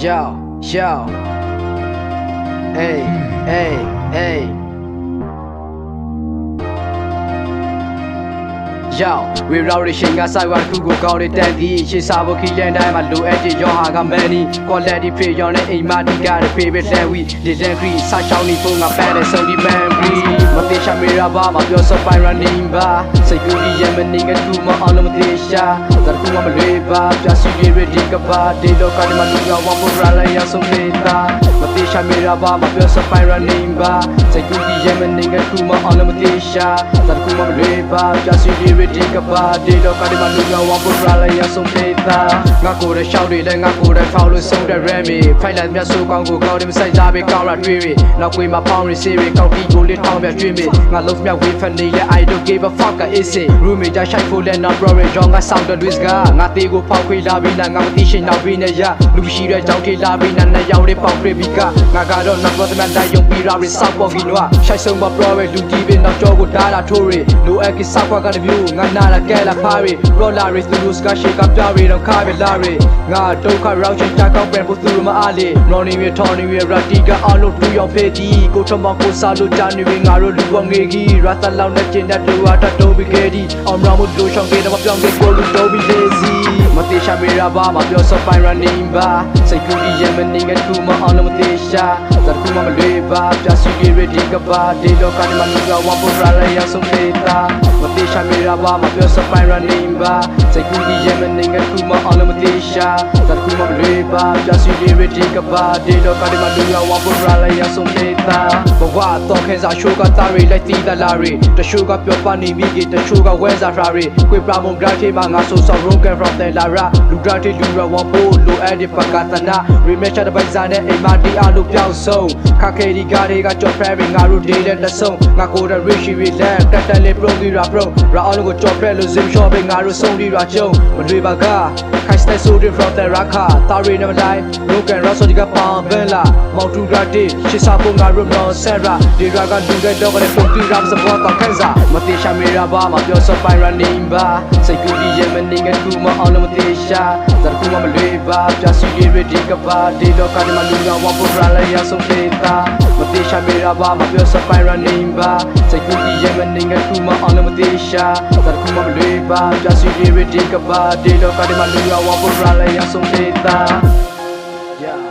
Yo, yo. Hey, hey, hey. Yo, we roll the shit ငါဆိုင်ဝါခုကိုကောင်းတဲ့တန်ဒီရှေ့စားဖို့ခီးလန်တိုင်းမှာလိုအပ်တဲ့ရောဟာကမန်နီ quality ဖေးရောင်းတဲ့အိမ်မဒီကတဲ့ဖေးပဲလက်ဝီဒီလန်ခရီစာချောင်းနေဖို့ငါပန်းတဲ့ဆုံးဒီမန်ဘ ရီမတေချာမီရာဘာမပြောစပိုင်ရနေပါစိတ်ကူဒီယမနေငါတူမအောင်လို့မတေချာတကူမမလွေပါပြစီရီရဒီကပါဒီလောကမှာလူကဝမ်ပေါ်လာရဆုံးနေတာ မတေချာမီရာဘာမပြောစပိုင်ရနေပါစိတ်ကူဒီယမနေငါတူမအောင်လို့မတေချာတကူမမလွေပါပြစီရီရဒီကပါဒီလောကမှာလူကဝမ်ပေါ်လာရဆုံးနေတာငါကိုယ်ရဲ့ရှောက်တွေလည်းငါကိုယ်ရဲ့ဖောက်လို့ဆုံးတဲ့ Remy ဖိုင်လိုက်မြတ်ဆိုးကောင်းကိုကောင်းတယ်မဆိုင်စားပဲကောင်းလာတွေ့ရနောက်ကွေးမှာပေါင်းရစေရကောက်တီကိုလေးထောင်းပြကျွေးမိငါလုံးမြဝေးဖက်နေရဲ့ I don't give a fuck is it room ကြရှိုက်ဖို့လည်း not bro ရောငါ sound တဲ့ risk ကငါတေးကိုဖောက်ခွေလာပြီးလားငါမသိရှင်နောက်ပြီးနေရလူရှိတဲ့ကြောင့်ထေးလာပြီးနာနဲ့ရောက်တဲ့ပေါက်ပြပြီးကငါကတော့ not what man တိုင်းယုံပြီးရာရစောက်ပေါ်ကြီးနွားရှိုက်ဆုံးမ bro ရဲ့လူကြီးပဲနောက်ကြောကိုဓာတာထိုးရလိုအပ်ကစောက်ခွာကတမျိုးငါနာလာကဲလာဖားရ roller race လူစကရှိကပြရတော့ခါပဲလာရငါဒုက္ခရောက်ချင်တာကောက်ပြန်ဖို့သူမအားလေ morning ရ turning ရ rati ကအလုံးတူရောက်ဖေးဒီကိုထမကိုစားလို့တာနေငါတို့လူဝငေကြီးရသလောက်နဲ့ကျင်တဲ့လူအားတတုံးပြီးခဲ့ဒီအောင်ရမှုတို့ရှောင်းခဲ့တော့ပြောင်းခဲ့ကိုလူတော့ပြီးလေစီမ တေချာမီရာဘာမပြောစပိုင် running ပါစိတ်ကူဒီယမနေငါတူမအောင်လို့မတေချာတကူမမလွေပါပြစီရ ready ကပါဒီတော့ကနေမလူကဝမ်ပေါ်လာရဆုံးနေတာ မတေချာမီရာဘာမပြောစပိုင် running ပါစိတ်ကူဒီယမနေငါတူမအောင်လို့မတေချာတကူမမလွေပါပြစီရ ready ကပါဒီတော့ကနေမလူကဝမ်ပေါ်လာရဆုံးနေတာဘဝတော့ခဲစားရှိုးကသားရီလိုက်တီးလာလာရီတရှိုးကပြောပါနေမိကြီးတချို့ကဝဲစားထားရီကွေပရာမုံဂရာထေမှာငါဆိုဆော်ရုံးကန်ဖရတဲ့လာရာလူဂရာထေလူရဝမ်ပိုလိုအပ်တဲ့ပကတနာရီမက်ချတဲ့ပိုင်စားနဲ့အိမ်မတီအားလို့ပြောင်းဆုံးခါခဲဒီကားတွေကကြော်ဖရငါတို့ဒေးတဲ့လက်ဆုံးငါကိုယ်တဲ့ရီရှိရီလက်တက်တက်လေးပရိုဂီရာပရိုရာအောင်ကိုကြော်ဖရလို့ဇင်ရှော့ပဲငါတို့ဆုံးဒီရာကျုံမတွေပါကခိုင်စတဲ့ဆိုဒီဖရတဲ့ရာခါတာရီနမတိုင်းရိုကန်ရာဆိုဒီကပန်ဘန်လာမောင်တူဂရာထေရှစ်စာပုံငါတို့နော်ဆရာဒီရာကလူတဲ့တော့ကလည်းပုံတီရာစပေါ်တော့ခန်းစားမတေရှာမီရာဘာမပြောစပိုင်ရနေပါစိတ်ကူဒီယမနေငါကူမအောင်လို့မတေရှာဇာကူမမလွေပါပြစီရီရဒီကပါဒီတော့ကနေမလူကဝပူရာလည်းရဆုံးနေတာမတေရှာမီရာဘာမပြောစပိုင်ရနေပါစိတ်ကူဒီယမနေငါကူမအောင်လို့မတေရှာဇာကူမမလွေပါပြစီရီရဒီကပါဒီတော့ကနေမလူကဝပူရာလည်းရဆုံးနေတာ Yeah